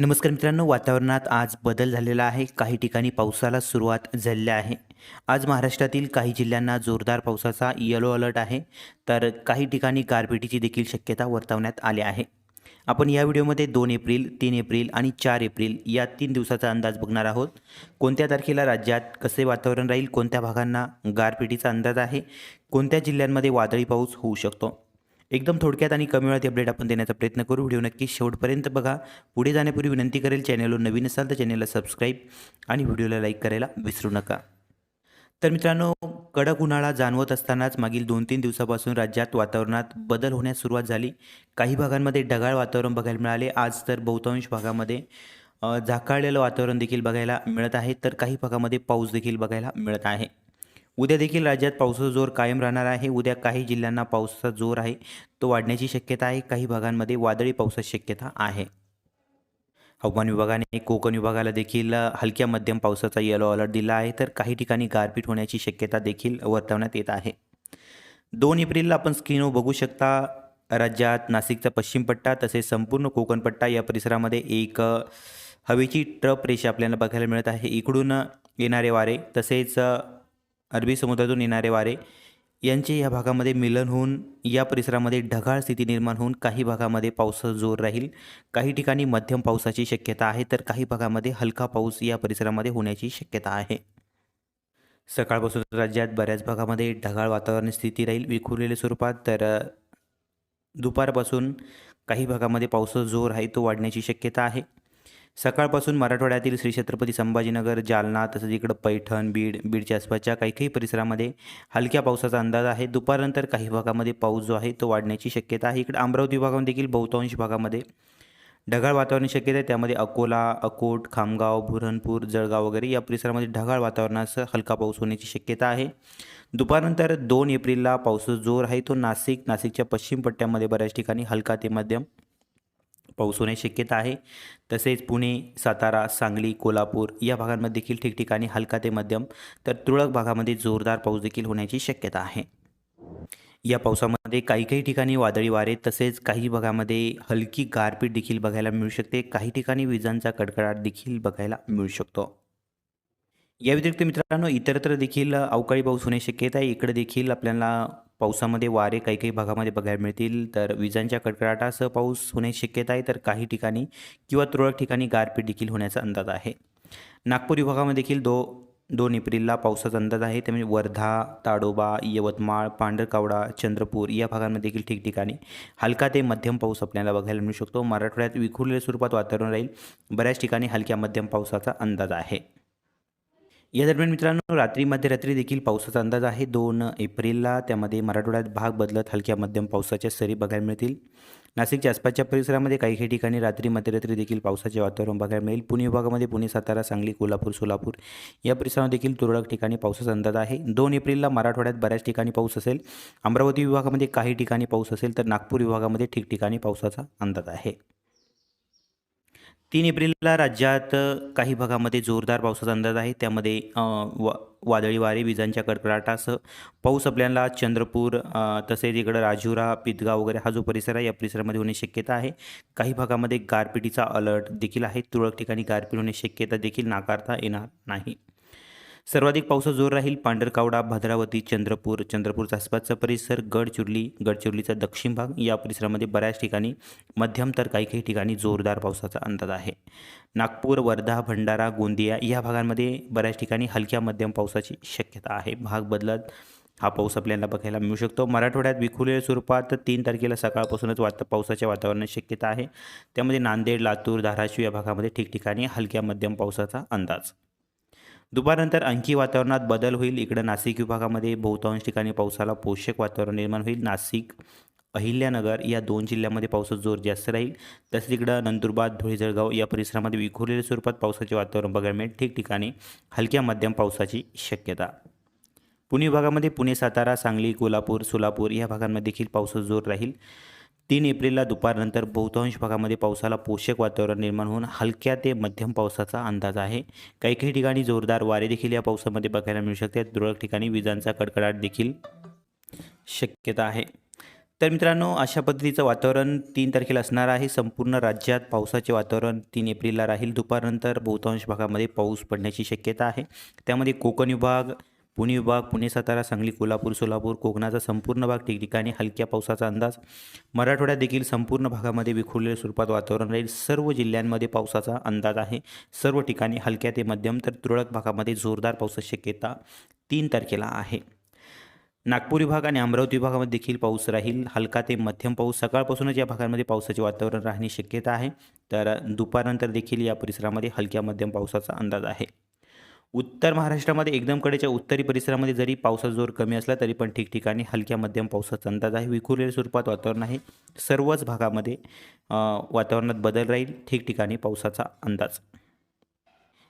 नमस्कार मित्रांनो वातावरणात आज बदल झालेला आहे. काही ठिकाणी पावसाला सुरुवात झालेली आहे. आज महाराष्ट्रातील काही जिल्ह्यांना जोरदार पावसाचा येलो अलर्ट आहे. तर काही ठिकाणी गारपिटीची देखील शक्यता वर्तवण्यात आली आहे. आपण या व्हिडिओमध्ये दोन एप्रिल तीन एप्रिल आणि चार एप्रिल या तीन दिवसाचा अंदाज बघणार आहोत. कोणत्या तारखेला राज्यात कसे वातावरण राहील? कोणत्या भागांना गारपिटीचा अंदाज आहे? कोणत्या जिल्ह्यांमध्ये वादळी पाऊस होऊ शकतो? एकदम थोडक्यात आणि कमी वेळात अपडेट आपण देण्याचा प्रयत्न करू. व्हिडिओ नक्की शेवटपर्यंत बघा. पुढे जाण्यापूर्वी विनंती करेल चॅनलवर नवीन असाल तर चॅनलला सबस्क्राईब आणि व्हिडिओला लाईक करायला विसरू नका. तर मित्रांनो कडक उन्हाळा जाणवत असतानाच मागील दोन तीन दिवसापासून राज्यात वातावरणात बदल होण्यास सुरुवात झाली. काही भागांमध्ये ढगाळ वातावरण बघायला मिळाले. आज तर बहुतांश भागामध्ये झाकाळलेलं वातावरण देखील बघायला मिळत आहे. तर काही भागामध्ये पाऊस देखील बघायला मिळत आहे. उद्या देखील राज्यात पावसाचा जोर कायम राहणार आहे. उद्या काही जिल्ह्यांना पावसाचा जोर आहे तो वाढण्याची शक्यता आहे. काही भागांमध्ये वादळी पावसाची शक्यता आहे. हवामान विभागाने कोकण विभागाला देखील हलक्या मध्यम पावसाचा येलो अलर्ट दिला आहे. तर काही ठिकाणी गारपीट होण्याची शक्यता देखील वर्तवण्यात येत आहे. दोन एप्रिलला आपण स्क्रीनवर बघू शकता राज्यात नाशिकचा पश्चिम पट्टा तसेच संपूर्ण कोकण पट्टा या परिसरामध्ये एक हवेची ट्रप रेषा आपल्याला बघायला मिळत आहे. इकडून येणारे वारे तसेच अरबी समुद्रातून येणारे वारे यांचे या भागामध्ये मिलन होऊन या परिसरामध्ये ढगाळ स्थिती निर्माण होऊन काही भागामध्ये पावसाचा जोर राहील. काही ठिकाणी मध्यम पावसाची शक्यता आहे तर काही भागामध्ये हलका पाऊस या परिसरामध्ये होण्याची शक्यता आहे. सकाळपासून राज्यात बऱ्याच भागामध्ये ढगाळ वातावरण स्थिती राहील. विखुरलेल्या स्वरूपात तर दुपारपासून काही भागामध्ये पावसाचा जोर आहे तो वाढण्याची शक्यता आहे. सकाळपासून मराठवाड्यातील श्री छत्रपती संभाजीनगर जालना तसंच इकडं पैठण बीड बीडच्या आसपासच्या काही काही परिसरामध्ये हलक्या पावसाचा अंदाज आहे. दुपारनंतर काही भागामध्ये पाऊस जो आहे तो वाढण्याची शक्यता आहे. इकडं अमरावती विभागामध्ये देखील बहुतांश भागामध्ये ढगाळ वातावरण शक्यता आहे. त्यामध्ये अकोला अकोट खामगाव बुरहानपूर जळगाव वगैरे या परिसरामध्ये ढगाळ वातावरणासह हलका पाऊस होण्याची शक्यता आहे. दुपारनंतर दोन एप्रिलला पावसाचा जोर आहे. तो नाशिक नाशिकच्या पश्चिम पट्ट्यामध्ये बऱ्याच ठिकाणी हलका ते मध्यम पाऊस होण्याची शक्यता आहे. तसेच पुणे सातारा सांगली कोल्हापूर या भागांमध्ये देखील ठिकठिकाणी हलका ते मध्यम तर तुरळक भागामध्ये जोरदार पाऊस देखील होण्याची शक्यता आहे. या पावसामध्ये काही काही ठिकाणी वादळी वारे तसेच काही भागामध्ये हलकी गारपीट देखील बघायला मिळू शकते. काही ठिकाणी विजांचा कडकडाट देखील बघायला मिळू शकतो. या व्यतिरिक्त मित्रांनो इतरत्र देखील अवकाळी पाऊस होण्याची शक्यता आहे. इकडे देखील आपल्याला पावसामध्ये वारे काही काही भागामध्ये बघायला मिळतील. तर विजांच्या कडकडाटासह पाऊस होण्याची शक्यता आहे. तर काही ठिकाणी किंवा तुरळक ठिकाणी गारपीट देखील होण्याचा अंदाज आहे. नागपूर विभागामध्ये देखील दो दोन एप्रिलला पावसाचा अंदाज आहे. त्यामुळे वर्धा ताडोबा यवतमाळ पांढरकावडा चंद्रपूर या भागांमध्ये देखील ठिकठिकाणी हलका ते मध्यम पाऊस आपल्याला बघायला मिळू शकतो. मराठवाड्यात विखुरलेल्या स्वरूपात वातावरण राहील. बऱ्याच ठिकाणी हलक्या मध्यम पावसाचा अंदाज आहे. या दरम्यान मित्रांनो रात्री मध्यरात्री देखील पावसाचा अंदाज आहे. दोन एप्रिलला त्यामध्ये मराठवाड्यात भाग बदलत हलक्या मध्यम पावसाच्या सरी बघायला मिळतील. नाशिकच्या आसपासच्या परिसरामध्ये काही काही ठिकाणी रात्री मध्यरात्री देखील पावसाचे वातावरण बघायला मिळेल. पुणे विभागामध्ये पुणे सातारा सांगली कोल्हापूर सोलापूर या परिसरामध्ये देखील तुरळक ठिकाणी पावसाचा अंदाज आहे. दोन एप्रिलला मराठवाड्यात बऱ्याच ठिकाणी पाऊस असेल. अमरावती विभागामध्ये काही ठिकाणी पाऊस असेल तर नागपूर विभागामध्ये ठिकठिकाणी पावसाचा अंदाज आहे. तीन एप्रिलला राज्यात काही भागामध्ये जोरदार पावसाचा अंदाज आहे. त्यामध्ये वा वादळी वारे विजांच्या कडकडाटासह पाऊस आपल्याला चंद्रपूर तसेच इकडं राजुरा पितगाव वगैरे हा जो परिसर आहे या परिसरामध्ये होण्याची शक्यता आहे. काही भागामध्ये गारपिटीचा अलर्ट देखील आहे. तुरळक ठिकाणी गारपीट होण्याची शक्यता देखील नाकारता येणार नाही. सर्वाधिक पावसाचा जोर राहील पांढरकावडा भद्रावती चंद्रपूर. चंद्रपूरचा आसपासचा परिसर गडचिरोली गडचिरोलीचा दक्षिण भाग. या परिसरामध्ये बऱ्याच ठिकाणी मध्यम तर काही काही ठिकाणी जोरदार पावसाचा अंदाज आहे. नागपूर वर्धा भंडारा गोंदिया या भागांमध्ये बऱ्याच ठिकाणी हलक्या मध्यम पावसाची शक्यता आहे. भाग बदलत हा पाऊस आपल्याला बघायला मिळू शकतो. मराठवाड्यात विखुरलेल्या स्वरूपात तीन तारखेला सकाळपासूनच वात पावसाच्या वातावरणाची शक्यता आहे. त्यामध्ये नांदेड लातूर धाराशिव या भागामध्ये ठिकठिकाणी हलक्या मध्यम पावसाचा अंदाज. दुपारनंतर आणखी वातावरणात बदल होईल. इकडं नाशिक विभागामध्ये बहुतांश ठिकाणी पावसाला पोषक वातावरण निर्माण होईल. नाशिक अहिल्यानगर या दोन जिल्ह्यामध्ये पावसाचा जोर जास्त राहील. तसेच इकडं नंदुरबार धुळे जळगाव या परिसरामध्ये विखुरलेल्या स्वरूपात पावसाचे वातावरण बघायला मिळेल. ठिकठिकाणी हलक्या मध्यम पावसाची शक्यता. पुणे विभागामध्ये पुणे सातारा सांगली कोल्हापूर सोलापूर या भागांमध्ये देखील पावसाचा जोर राहील. तीन एप्रिलला दुपारनंतर बहुतांश भागामध्ये पावसाला पोषक वातावरण निर्माण होऊन हलक्या ते मध्यम पावसाचा अंदाज आहे. काही काही ठिकाणी जोरदार वारे देखील या पावसामध्ये बघायला मिळू शकते तुरळक ठिकाणी विजांचा कडकडाट देखील शक्यता आहे. तर मित्रांनो अशा पद्धतीचं वातावरण तीन तारखेला असणार आहे. संपूर्ण राज्यात पावसाचे वातावरण तीन एप्रिलला राहील. दुपारनंतर बहुतांश भागामध्ये पाऊस पडण्याची शक्यता आहे. त्यामध्ये कोकण विभाग पुणे विभाग पुणे सातारा सांगली कोल्हापूर सोलापूर कोकणाचा संपूर्ण भाग ठिकठिकाणी हलक्या पावसाचा अंदाज. मराठवाड्यात देखील संपूर्ण भागामध्ये विखुरलेल्या स्वरूपात वातावरण राहील. सर्व जिल्ह्यांमध्ये पावसाचा अंदाज आहे. सर्व ठिकाणी हलक्या ते मध्यम तर तुरळक भागामध्ये जोरदार पावसाची शक्यता तीन तारखेला आहे. नागपूर विभाग आणि अमरावती विभागामध्ये देखील पाऊस राहील. हलका ते मध्यम पाऊस सकाळपासूनच या भागांमध्ये पावसाचे वातावरण राहण्याची शक्यता आहे. तर दुपारनंतर देखील या परिसरामध्ये हलक्या मध्यम पावसाचा अंदाज आहे. उत्तर महाराष्ट्रामध्ये एकदम कडेच्या उत्तरी परिसरामध्ये जरी पावसाचा जोर कमी असला तरी पण ठिकठिकाणी हलक्या मध्यम पावसाचा अंदाज आहे. विखुरलेल्या स्वरूपात वातावरण आहे. सर्वच भागामध्ये वातावरणात बदल राहील. ठिकठिकाणी पावसाचा अंदाज.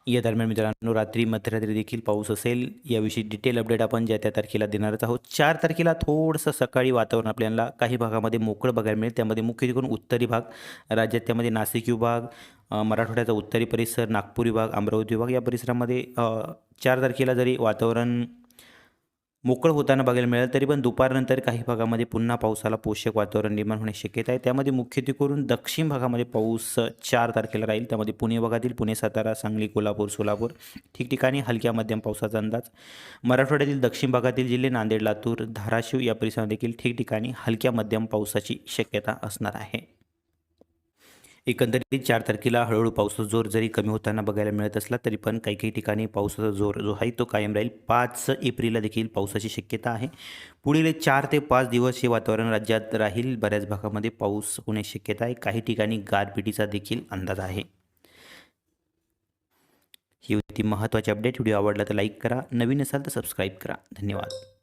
या दरम्यान मित्रांनो रात्री मध्यरात्री देखील पाऊस असेल. याविषयी डिटेल अपडेट आपण ज्या त्या तारखेला देणारच आहोत. चार तारखेला थोडंसं सकाळी वातावरण आपल्याला काही भागामध्ये मोकळं बघायला मिळेल. त्यामध्ये मुख्य करून उत्तरी भाग राज्यात त्यामध्ये नाशिक विभाग मराठवाड्याचा उत्तरी परिसर नागपूर विभाग अमरावती विभाग या परिसरामध्ये चार तारखेला जरी वातावरण मोकळं होताना बघायला मिळेल तरी पण दुपारनंतर काही भागामध्ये पुन्हा पावसाला पोषक वातावरण निर्माण होण्याची शक्यता आहे. त्यामध्ये मुख्यत्वे करून दक्षिण भागामध्ये पाऊस चार तारखेला राहील. त्यामध्ये पुणे भागातील पुणे सातारा सांगली कोल्हापूर सोलापूर ठिकठिकाणी हलक्या मध्यम पावसाचा अंदाज. मराठवाड्यातील दक्षिण भागातील जिल्हे नांदेड लातूर धाराशिव या परिसरात देखील ठिकठिकाणी हलक्या मध्यम पावसाची शक्यता असणार आहे. एकंदरीत चार तारखेला हळूहळू पावसाचा जोर जरी कमी होताना बघायला मिळत असला तरी पण काही काही ठिकाणी पावसाचा जोर जो आहे तो कायम राहील. पाच एप्रिलला देखील पावसाची शक्यता आहे. पुढील चार ते पाच दिवस हे वातावरण राज्यात राहील. बऱ्याच भागामध्ये पाऊस होण्याची शक्यता आहे. काही ठिकाणी गारपिटीचा देखील अंदाज आहे. ही होती महत्त्वाची अपडेट. व्हिडिओ आवडला तर लाईक करा. नवीन असाल तर सबस्क्राईब करा. धन्यवाद.